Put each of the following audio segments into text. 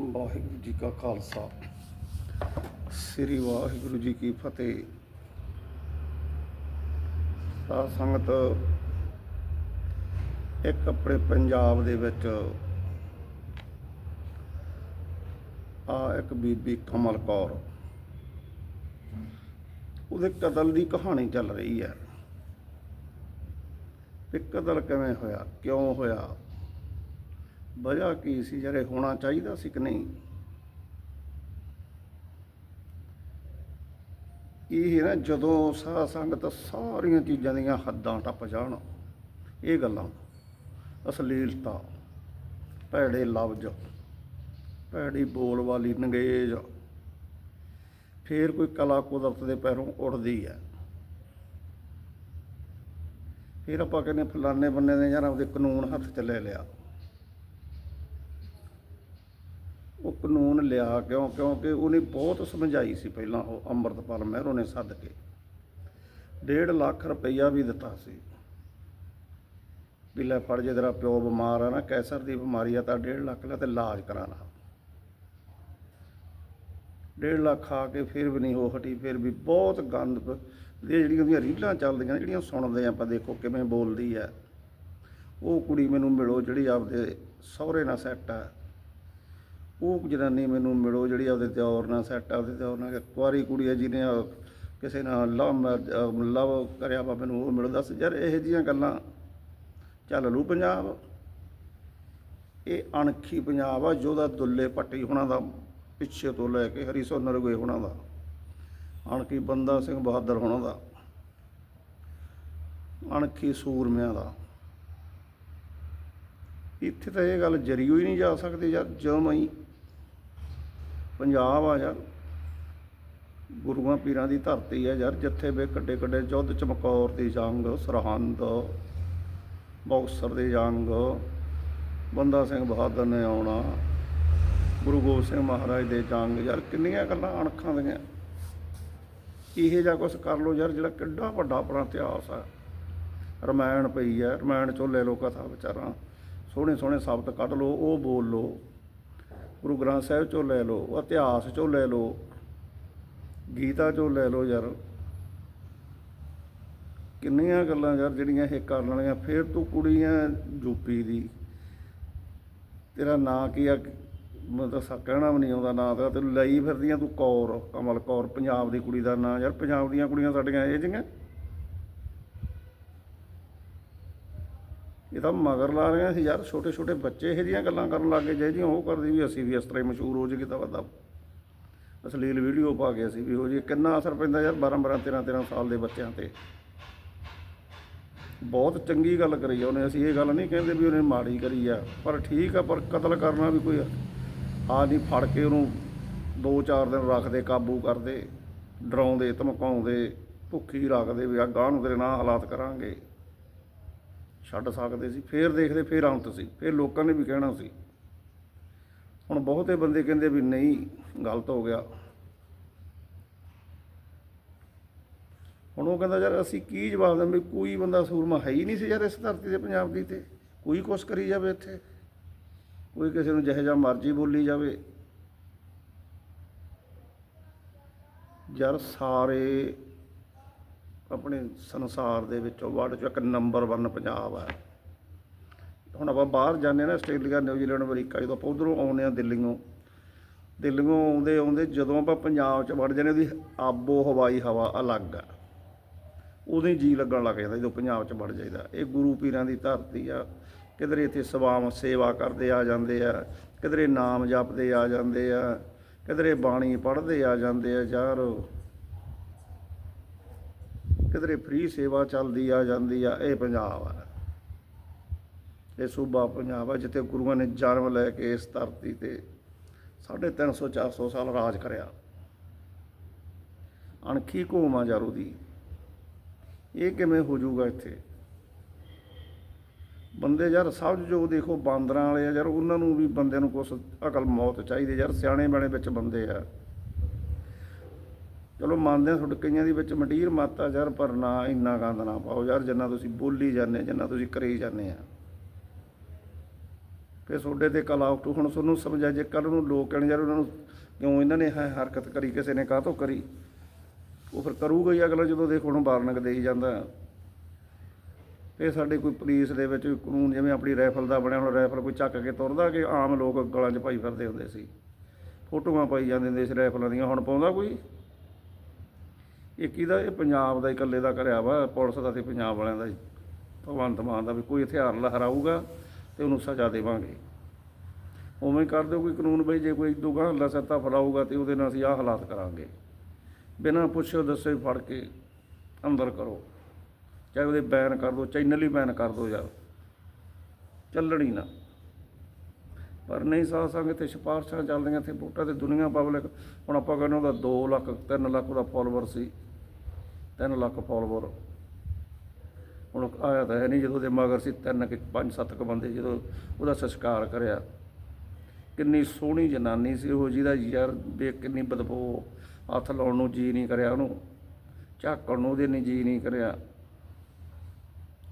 ਵਾਹਿਗੁਰੂ ਜੀ ਕਾ ਖਾਲਸਾ। ਸ੍ਰੀ ਵਾਹਿਗੁਰੂ ਜੀ ਕੀ ਫਤਿਹ। ਸਾਧ ਸੰਗਤ ਇੱਕ ਆਪਣੇ ਪੰਜਾਬ ਦੇ ਵਿੱਚ ਆ ਇੱਕ ਬੀਬੀ ਕਮਲ ਕੌਰ। ਉਹਦੇ ਕਤਲ ਦੀ ਕਹਾਣੀ ਚੱਲ ਰਹੀ ਹੈ। ਵੀ ਕਤਲ ਕਿਵੇਂ ਹੋਇਆ, ਕਿਉਂ ਹੋਇਆ? ਵਜ੍ਹਾ ਕੀ ਸੀ? ਜਿਹੜੇ ਹੋਣਾ ਚਾਹੀਦਾ ਸੀ ਕਿ ਨਹੀਂ? ਇਹ ਨਾ ਜਦੋਂ ਸਾਧ ਸੰਗਤ ਸਾਰੀਆਂ ਚੀਜ਼ਾਂ ਦੀਆਂ ਹੱਦਾਂ ਟੱਪ ਜਾਣ, ਇਹ ਗੱਲਾਂ। ਅਸ਼ਲੀਲਤਾ, ਭੈੜੇ ਲਫ਼ਜ਼, ਭੈੜੀ ਬੋਲ ਵਾਲੀ ਨੰਗੇਜ। ਫੇਰ ਕੋਈ ਕਲਾ ਕੁਦਰਤ ਦੇ ਪੈਰੋਂ ਉੱਡਦੀ ਹੈ। ਫਿਰ ਆਪਾਂ ਕਹਿੰਦੇ ਫਲਾਣੇ ਬੰਨੇ ਨੇ ਯਾਰ ਆਪਦੇ ਕਾਨੂੰਨ ਹੱਥ 'ਚ ਲੈ ਲਿਆ ਉਹ ਕਾਨੂੰਨ ਲਿਆ ਕਿਉਂ? ਕਿਉਂਕਿ ਉਹਨੇ ਬਹੁਤ ਸਮਝਾਈ ਸੀ ਪਹਿਲਾਂ ਉਹ ਅੰਮ੍ਰਿਤਪਾਲ ਮਹਿਰੋ ਨੇ ਸੱਦ ਕੇ। 1.5 ਲੱਖ ਰੁਪਈਆ ਵੀ ਦਿੱਤਾ ਸੀ। ਵੀ ਲੈ ਫੜ ਜੇ ਤੇਰਾ ਪਿਓ ਬਿਮਾਰ ਆ ਨਾ, ਕੈਂਸਰ ਦੀ ਬਿਮਾਰੀ ਆ ਤਾਂ 1.5 ਲੱਖ ਲੈ ਤੇ ਇਲਾਜ ਕਰਾ ਲਾ 1.5 ਲੱਖ ਆ ਕੇ ਫਿਰ ਵੀ ਨਹੀਂ ਉਹ ਹਟੀ, ਫਿਰ ਵੀ ਬਹੁਤ ਗੰਦ ਪ- ਇਹ ਜਿਹੜੀਆਂ ਉਹਦੀਆਂ ਰੀਲਾਂ ਚੱਲਦੀਆਂ ਜਿਹੜੀਆਂ ਸੁਣਦੇ ਆਪਾਂ, ਦੇਖੋ ਕਿਵੇਂ ਬੋਲਦੀ ਹੈ ਉਹ ਕੁੜੀ ਮੈਨੂੰ ਮਿਲੋ ਜਿਹੜੀ ਆਪਦੇ ਸਹੁਰੇ ਨਾਲ ਸੈੱਟ ਆ। ਉਹ ਜਨਾਨੀ ਮੈਨੂੰ ਮਿਲੋ ਜਿਹੜੀ ਆਪਦੇ ਦਿਓਰ ਨਾਲ ਸੈੱਟ ਆਪਦੇ ਉਹਦੇ ਨਾਲ ਕੁਆਰੀ ਕੁੜੀ ਹੈ ਜਿਹਨੇ ਕਿਸੇ ਨਾਲ ਲਵ ਲਵ ਕਰਿਆ ਵਾ, ਮੈਨੂੰ ਉਹ ਮਿਲੋ ਦੱਸ ਯਾਰ ਇਹੋ ਜਿਹੀਆਂ ਗੱਲਾਂ ਚੱਲ ਲੂ ਪੰਜਾਬ। ਇਹ ਅਣਖੀ ਪੰਜਾਬ ਆ, ਜਿਹਦਾ ਦੁੱਲੇ ਪੱਟੀ ਹੋਣਾ ਦਾ, ਪਿੱਛੇ ਤੋਂ ਲੈ ਕੇ ਹਰੀ ਸੋਨਰ ਗਏ ਹੋਣਾ ਦਾ। ਅਣਖੀ ਬੰਦਾ ਸਿੰਘ ਬਹਾਦਰ ਹੋਣਾ ਦਾ। ਅਣਖੀ ਸੂਰਮਿਆਂ ਦਾ। ਇੱਥੇ ਤਾਂ ਇਹ ਗੱਲ ਜਰੀ ਹੋਈ ਨਹੀਂ ਜਾ ਸਕਦੀ ਯਾਰ ਜਮ ਹੀ ਪੰਜਾਬ ਆ ਯਾਰ। ਗੁਰੂਆਂ ਪੀਰਾਂ ਦੀ ਧਰਤੀ ਹੈ ਯਾਰ, ਜਿੱਥੇ ਵੇ ਕੱਡੇ ਕੱਡੇ ਜੁੱਧ ਚਮਕੌਰ ਦੀ ਜੰਗ, ਸਰਹੰਦ ਬੌਕਸਰ ਦੀ ਜੰਗ, ਬੰਦਾ ਸਿੰਘ ਬਹਾਦਰ ਨੇ ਆਉਣਾ, ਗੁਰੂ ਗੋਬਿੰਦ ਸਿੰਘ ਮਹਾਰਾਜ ਦੇ ਜੰਗ, ਯਾਰ ਕਿੰਨੀਆਂ ਗੱਲਾਂ ਅਣਖਾਂ ਦੀਆਂ। ਇਹੋ ਜਿਹਾ ਕੁਛ ਕਰ ਲੋ ਯਾਰ, ਜਿਹੜਾ ਕਿੱਡਾ ਵੱਡਾ ਆਪਣਾ ਇਤਿਹਾਸ ਆ। ਰਮਾਇਣ ਪਈ ਹੈ ਰਮਾਇਣ ਚੋਂ ਲੈ ਲੋ ਕਥਾ ਵਿਚਾਰਾਂ, ਸੋਹਣੇ ਸੋਹਣੇ ਸ਼ਬਦ ਕੱਢ ਲੋ ਉਹ ਬੋਲ ਲੋ ਗੁਰੂ ਗ੍ਰੰਥ ਸਾਹਿਬ ਚੋਂ ਲੈ ਲਓ, ਇਤਿਹਾਸ ਚੋਂ ਲੈ ਲੋ ਗੀਤਾ ਚੋਂ ਲੈ ਲੋ ਯਾਰ। ਕਿੰਨੀਆਂ ਗੱਲਾਂ ਯਾਰ ਜਿਹੜੀਆਂ ਇਹ ਕਰਨ ਵਾਲੀਆਂ, ਫੇਰ ਤੂੰ ਕੁੜੀਆਂ ਯੂਪੀ ਦੀ। ਤੇਰਾ ਨਾਂ ਕੀ ਆ? ਮੈਨੂੰ ਤਾਂ ਸਾ ਕਹਿਣਾ ਵੀ ਨਹੀਂ ਆਉਂਦਾ, ਨਾਂ ਤੇਰਾ ਤੈਨੂੰ ਲਈ ਫਿਰਦੀਆਂ ਤੂੰ ਕੌਰ, ਕਮਲ ਕੌਰ, ਪੰਜਾਬ ਦੀ ਕੁੜੀ ਦਾ ਨਾਂ। ਯਾਰ ਪੰਜਾਬ ਦੀਆਂ ਕੁੜੀਆਂ ਸਾਡੀਆਂ ਇਹ ਜਿਹੀਆਂ। ਇਹ ਤਾਂ ਮਗਰ ਲਾ ਰਹੀਆਂ ਸੀ ਯਾਰ, ਛੋਟੇ ਛੋਟੇ ਬੱਚੇ ਇਹ ਜਿਹੀਆਂ ਗੱਲਾਂ ਕਰਨ ਲੱਗ ਗਏ ਜੇ ਜਿਹੀਆਂ ਉਹ ਕਰਦੀ ਵੀ ਅਸੀਂ ਵੀ ਇਸ ਤਰ੍ਹਾਂ ਹੀ ਮਸ਼ਹੂਰ ਹੋ ਜਾਈਏ ਤਾਂ ਵੱਡਾ ਅਸਲੀਲ ਵੀਡੀਓ ਪਾ ਕੇ ਅਸੀਂ ਵੀ ਹੋ ਜੀ ਕਿੰਨਾ ਅਸਰ ਪੈਂਦਾ ਯਾਰ 12 12 13 13 ਸਾਲ ਦੇ ਬੱਚਿਆਂ ਤੇ। ਬਹੁਤ ਚੰਗੀ ਗੱਲ ਕਰੀ ਆ ਉਹਨੇ, ਅਸੀਂ ਇਹ ਗੱਲ ਨਹੀਂ ਕਹਿੰਦੇ ਵੀ ਉਹਨੇ ਮਾੜੀ ਕਰੀ ਆ, ਪਰ ਠੀਕ ਆ, ਪਰ ਕਤਲ ਕਰਨਾ ਵੀ ਕੋਈ ਆ ਨਹੀਂ, ਫੜ ਕੇ ਉਹਨੂੰ 2-4 ਦਿਨ ਰੱਖਦੇ, ਕਾਬੂ ਕਰਦੇ, ਡਰਾਉਂਦੇ, ਧਮਕਾਉਂਦੇ, ਭੁੱਖੀ ਰੱਖਦੇ ਵੀ ਆ ਗਾਂ ਨੂੰ ਤੇਰੇ ਨਾਲ ਹਾਲਾਤ ਕਰਾਂਗੇ। ਛੱਡ ਸਕਦੇ ਸੀ, ਫੇਰ ਦੇਖਦੇ, ਫੇਰ ਅੰਤ ਸੀ, ਫੇਰ ਲੋਕਾਂ ਨੇ ਵੀ ਕਹਿਣਾ ਸੀ। ਹੁਣ ਬਹੁਤੇ ਬੰਦੇ ਕਹਿੰਦੇ ਵੀ ਨਹੀਂ, ਗਲਤ ਹੋ ਗਿਆ। ਹੁਣ ਉਹ ਕਹਿੰਦਾ, ਯਾਰ ਅਸੀਂ ਕੀ ਜਵਾਬ ਦੇਵਾਂ ਵੀ ਕੋਈ ਬੰਦਾ ਸੂਰਮਾ ਹੈ ਹੀ ਨਹੀਂ ਸੀ ਯਾਰ ਇਸ ਧਰਤੀ ਤੇ, ਪੰਜਾਬ ਦੀ ਤੇ। ਕੋਈ ਕੁਛ ਕਰੀ ਜਾਵੇ ਇੱਥੇ। ਕੋਈ ਕਿਸੇ ਨੂੰ ਜਿਹੋ ਜਿਹਾ ਮਰਜ਼ੀ ਬੋਲੀ ਜਾਵੇ। ਯਾਰ ਸਾਰੇ ਆਪਣੇ ਸੰਸਾਰ ਦੇ ਵਿੱਚੋਂ ਵਰਲਡ ਚੋਂ ਇੱਕ ਨੰਬਰ 1 ਪੰਜਾਬ ਆ। ਹੁਣ ਆਪਾਂ ਬਾਹਰ ਜਾਂਦੇ ਹਾਂ ਨਾ, ਆਸਟ੍ਰੇਲੀਆ ਨਿਊਜ਼ੀਲੈਂਡ ਅਮਰੀਕਾ, ਜਦੋਂ ਆਪਾਂ ਉਧਰੋਂ ਆਉਂਦੇ ਆ ਦਿੱਲੀੋਂ ਦਿੱਲੀੋਂ ਆਉਂਦੇ ਆਉਂਦੇ ਜਦੋਂ ਆਪਾਂ ਪੰਜਾਬ 'ਚ ਵੜ ਜਾਂਦੇ ਉਹਦੀ ਆਬੋ ਹਵਾਈ ਹਵਾ ਅਲੱਗ ਆ। ਉਦੋਂ ਹੀ ਜੀ ਲੱਗਣ ਲੱਗ ਜਾਂਦਾ ਜਦੋਂ ਪੰਜਾਬ 'ਚ ਵੜ ਜਾਈਦਾ। ਇਹ ਗੁਰੂ ਪੀਰਾਂ ਦੀ ਧਰਤੀ ਆ। ਕਿਧਰੇ ਇੱਥੇ ਸਵਾਮ ਸੇਵਾ ਕਰਦੇ ਆ ਜਾਂਦੇ ਆ, ਕਿਧਰੇ ਨਾਮ ਜਪਦੇ ਆ ਜਾਂਦੇ ਆ, ਕਿਧਰੇ ਬਾਣੀ ਪੜ੍ਹਦੇ ਆ ਜਾਂਦੇ ਆ ਯਾਰ। ਕਿਧਰੇ ਫ੍ਰੀ ਸੇਵਾ ਚੱਲਦੀ ਆ, ਜਾਂਦੀ ਆ, ਇਹ ਪੰਜਾਬ ਆ। ਇਹ ਸੂਬਾ ਪੰਜਾਬ ਆ, ਜਿੱਥੇ ਗੁਰੂਆਂ ਨੇ ਜਨਮ ਲੈ ਕੇ ਇਸ ਧਰਤੀ ਤੇ 350 400 ਸਾਲ ਰਾਜ ਕਰਿਆ। ਅਣਖੀ ਘੂਮਾ ਯਾਰ ਉਹਦੀ ਇਹ ਕਿਵੇਂ ਹੋ ਜਾਊਗਾ ਇੱਥੇ? ਬੰਦੇ ਯਾਰ ਸਭ ਜੋ ਦੇਖੋ, ਬਾਂਦਰਾਂ ਵਾਲੇ ਆ ਯਾਰ, ਉਹਨਾਂ ਨੂੰ ਵੀ ਬੰਦੇ ਨੂੰ ਕੁਛ ਅਕਲ ਮੌਤ ਚਾਹੀਦੀ ਯਾਰ, ਸਿਆਣੇ ਬਣੇ ਵਿੱਚ ਬੰਦੇ ਆ। ਚਲੋ ਮੰਨਦੇ ਆ ਤੁਹਾਡੇ ਕਈਆਂ ਦੀ ਵਿੱਚ ਮਟੀਰ ਮਾਤਾ ਯਾਰ ਪਰ ਨਾ ਇੰਨਾ ਗੰਦ ਨਾ ਪਾਓ ਯਾਰ, ਜਿੰਨਾ ਤੁਸੀਂ ਬੋਲੀ ਜਾਂਦੇ, ਜਿੰਨਾ ਤੁਸੀਂ ਕਰੀ ਜਾਂਦੇ ਆ। ਫਿਰ ਤੁਹਾਡੇ ਤੇ ਕਲਾ ਉੱਠੂ ਹੁਣ ਤੁਹਾਨੂੰ ਸਮਝਾ ਜੇ ਕੱਲ ਨੂੰ ਲੋਕ ਕਹਿਣ ਯਾਰ ਉਹਨਾਂ ਨੂੰ ਕਿਉਂ ਇਹਨਾਂ ਨੇ ਇਹ ਹਰਕਤ ਕਰੀ, ਕਿਸੇ ਨੇ ਕਾਹ ਤੋਂ ਕਰੀ? ਉਹ ਫਿਰ ਕਰੂਗਾ ਹੀ ਅਗਲਾ ਜਦੋਂ ਦੇਖੋ ਹੁਣ ਵਾਰਨਿੰਗ ਦੇਈ ਜਾਂਦਾ। ਇਹ ਸਾਡੇ ਕੋਈ ਪੁਲਿਸ ਦੇ ਵਿੱਚ ਕਾਨੂੰਨ ਜਿਵੇਂ ਆਪਣੀ ਰਾਈਫਲ ਦਾ ਬਣਿਆ, ਹੁਣ ਰਾਈਫਲ ਕੋਈ ਚੱਕ ਕੇ ਤੁਰਦਾ ਕਿ ਆਮ ਲੋਕ ਗਲਾਂ 'ਚ ਪਾਈ ਫਿਰਦੇ ਹੁੰਦੇ ਸੀ। ਫੋਟੋਆਂ ਪਾਈ ਜਾਂਦੇ ਹੁੰਦੇ ਸੀ ਰਾਈਫਲਾਂ ਦੀਆਂ, ਹੁਣ ਪਾਉਂਦਾ ਕੋਈ? ਇਹ ਕਿਹਦਾ ਇਹ ਪੰਜਾਬ ਦਾ ਹੀ ਇਕੱਲੇ ਦਾ ਕਰਿਆ ਵਾ, ਪੁਲਿਸ ਦਾ ਤੇ ਪੰਜਾਬ ਵਾਲਿਆਂ ਦਾ ਹੀ। ਭਗਵੰਤ ਮਾਨ ਦਾ ਵੀ ਕੋਈ ਹਥਿਆਰ ਲਹਿਰਾਊਗਾ ਤੇ ਉਹਨੂੰ ਸਜ਼ਾ ਦੇਵਾਂਗੇ। ਉਵੇਂ ਕਰ ਦਿਓ ਕੋਈ ਕਾਨੂੰਨ ਬਈ, ਜੇ ਕੋਈ ਦੋਗਾ ਹੱਲਾ ਸੱਤਾ ਫਲਾਊਗਾ ਤੇ ਉਹਦੇ ਨਾਲ ਅਸੀਂ ਆਹ ਹਾਲਾਤ ਕਰਾਂਗੇ। ਬਿਨਾਂ ਪੁੱਛੋ ਦੱਸੇ ਫੜ ਕੇ ਅੰਦਰ ਕਰੋ। ਚਾਹੇ ਉਹਦੇ ਬੈਨ ਕਰ ਦਿਓ ਚੈਨਲ ਹੀ ਬੈਨ ਕਰ ਦਿਓ ਯਾਰ। ਚੱਲਣੀ ਨਾ। ਪਰ ਨਹੀਂ ਸਾਧ ਸੰਗ ਤੇ ਸਿਫਾਰਸ਼ਾਂ ਚੱਲਦੀਆਂ, ਇੱਥੇ ਵੋਟਾਂ ਤੇ ਦੁਨੀਆ ਪਬਲਿਕ ਹੁਣ ਆਪਾਂ ਕਹਿੰਦੇ ਉਹਦਾ 2 ਲੱਖ 3 ਲੱਖ ਉਹਦਾ ਫਾਲੋਵਰ ਸੀ। 3 ਲੱਖ ਫਾਲੋਵਰ ਹੁਣ ਆਇਆ ਤਾਂ ਹੈ ਨਹੀਂ ਜਦੋਂ ਦੇ ਮਗਰ ਸੀ ਤਿੰਨ ਕਿ ਪੰਜ ਸੱਤ ਕੁ ਬੰਦੇ ਜਦੋਂ ਉਹਦਾ ਸੰਸਕਾਰ ਕਰਿਆ। ਕਿੰਨੀ ਸੋਹਣੀ ਜਨਾਨੀ ਸੀ ਉਹ ਜਿਹਦਾ ਯਾਰ ਵੇਖ ਕਿੰਨੀ ਬਦਬੂ, ਹੱਥ ਲਾਉਣ ਨੂੰ ਜੀ ਨਹੀਂ ਕਰਿਆ ਉਹਨੂੰ, ਝਾਕਣ ਨੂੰ ਉਹਦੇ ਨਹੀਂ ਜੀ ਨਹੀਂ ਕਰਿਆ।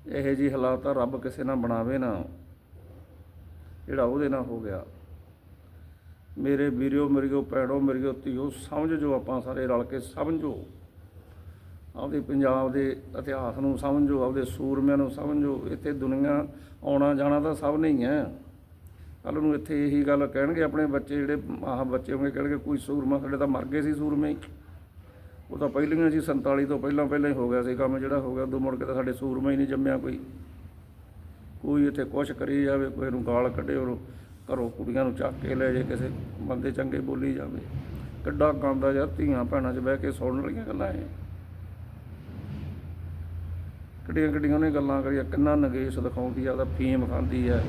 ਇਹੋ ਜਿਹੀ ਹਾਲਾਤ ਤਾਂ ਰੱਬ ਕਿਸੇ ਨਾਲ ਬਣਾਵੇ ਨਾ, ਜਿਹੜਾ ਉਹਦੇ ਨਾਲ ਹੋ ਗਿਆ। ਮੇਰੇ ਵੀਰਿਓ, ਮੇਰਿਓ ਭੈਣੋ, ਮੇਰਿਓ ਧੀਓ, ਸਮਝ ਜੋ ਆਪਾਂ ਸਾਰੇ ਰਲ ਕੇ, ਸਮਝੋ ਆਪਦੇ ਪੰਜਾਬ ਦੇ ਇਤਿਹਾਸ ਨੂੰ ਸਮਝੋ, ਆਪਦੇ ਸੂਰਮਿਆਂ ਨੂੰ ਸਮਝੋ, ਇੱਥੇ ਦੁਨੀਆ ਆਉਣਾ ਜਾਣਾ ਤਾਂ ਸਭ ਨਹੀਂ ਹੈ ਕੱਲ ਨੂੰ ਇੱਥੇ ਇਹੀ ਗੱਲ ਕਹਿਣਗੇ ਆਪਣੇ ਬੱਚੇ ਜਿਹੜੇ, ਆਹ ਬੱਚੇ ਹੋਣਗੇ, ਕਹਿਣਗੇ ਕੋਈ ਸੂਰਮਾ ਸਾਡੇ ਤਾਂ ਮਰ ਗਏ ਸੀ ਸੂਰਮੇ ਹੀ। ਉਹ ਤਾਂ ਪਹਿਲੀਆਂ ਸੀ 47 ਤੋਂ ਪਹਿਲਾਂ ਪਹਿਲਾਂ ਹੀ ਹੋ ਗਿਆ ਸੀ ਕੰਮ ਜਿਹੜਾ ਹੋ ਗਿਆ, ਉਦੋਂ ਮੁੜ ਕੇ ਤਾਂ ਸਾਡੇ ਸੂਰਮਾ ਹੀ ਨਹੀਂ ਜੰਮਿਆ ਕੋਈ। ਕੋਈ ਇੱਥੇ ਕੁਛ ਕਰੀ ਜਾਵੇ, ਕੋਈ ਨੂੰ ਗਾਲ ਕੱਢੇ ਉਹ ਘਰੋਂ ਕੁੜੀਆਂ ਨੂੰ ਚੱਕ ਕੇ ਲੈ ਜੇ ਕਿਸੇ ਬੰਦੇ ਚੰਗੇ ਬੋਲੀ ਜਾਵੇ। ਕਿੱਡਾ ਗੰਦਾ ਯਾਰ, ਧੀਆਂ ਭੈਣਾਂ 'ਚ ਬਹਿ ਕੇ ਸੁਣਨ ਵਾਲੀਆਂ ਗੱਲਾਂ ਇਹ। ਕਿੱਡੀਆਂ ਕਿੱਡੀਆਂ ਉਹਨੇ ਗੱਲਾਂ ਕਰੀਆਂ ਕਿੰਨਾ ਨਗੇਸ਼ ਦਿਖਾਉਂਦੀ ਆ ਉਹਦਾ ਫੀਮ ਖਾਂਦੀ ਹੈ